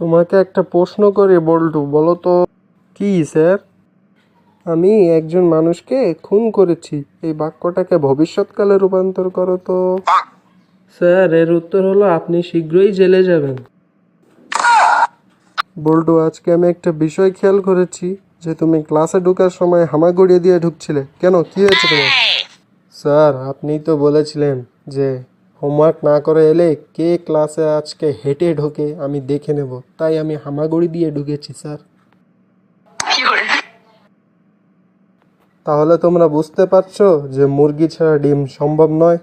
তোমাকে একটা প্রশ্ন করি বল্টু, বলো তো, কি স্যার? আমি একজন মানুষকে খুন করেছি, এই বাক্যটাকে ভবিষ্যৎকালে রূপান্তর করো তো। স্যার, এর উত্তর হলো আপনি শীঘ্রই জেলে যাবেন। বল্টু, আজকে আমি একটা বিষয় খেয়াল করেছি, যে তুমি ক্লাসে ঢোকার সময় হামাগুড়ি দিয়ে ঢুকছিলে। কেন? কি হয়েছে তোমার? স্যার আপনি তো বলেছিলেন যে হোমওয়ার্ক না করে এলে কে ক্লাসে আজকে হেঁটে ঢোকে আমি দেখে নেব। তাই আমি হামাগুড়ি দিয়ে ঢুকেছি স্যার। তাহলে তোমরা বুঝতে পারছ যে মুরগি ছাড়া ডিম সম্ভব নয়।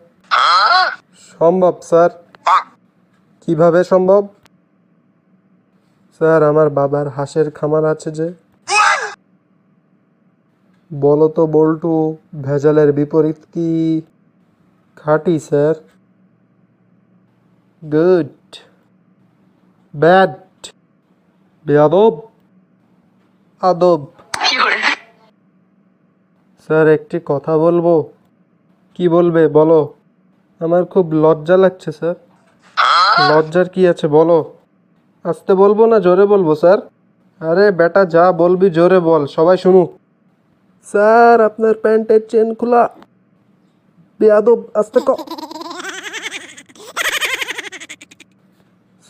সম্ভব স্যার। কীভাবে সম্ভব? স্যার আমার বাবার হাঁসের খামার আছে যে। বলো তো বল্টু ভেজালের বিপরীত কি? খাঁটি স্যার। গুড ব্যাড বেয়াদব আদব স্যার, একটি কথা বলব? কি বলবে? বলো। আমার খুব লজ্জা লাগছে, স্যার। লজ্জার কি আছে, বলো। আসতে বলব না, জোরে বলব, স্যার? আরে, বেটা, যা বলবি, জোরে বল, সবাই শুনুক। স্যার, আপনার প্যান্টের চেন খোলা। বেয়াদব, আসতে ক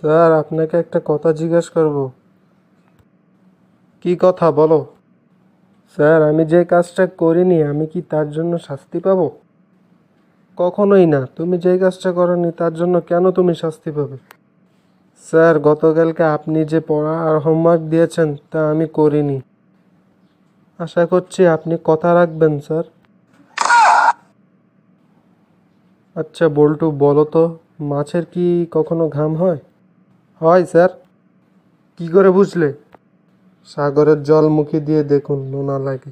স্যার, আপনাকে একটা কথা জিজ্ঞেস করব। কি কথা, বলো। স্যার, আমি যে কাজটা করিনি, আমি কি তার জন্য শাস্তি পাবো? কখনোই না। তুমি যে কাজটা করনি, তার জন্য কেন তুমি শাস্তি পাবে? স্যার, গতকালকে আপনি যে পড়া আর হোমওয়ার্ক দিয়েছেন, তা আমি করিনি। আশা করছি আপনি কথা রাখবেন, স্যার। আচ্ছা বল্টু, বলো তো, মাছের কি কখনো ঘাম হয়? হয় স্যার। কি করে বুঝলে? সাগরের জল মুখে দিয়ে দেখুন নোনা লাগে।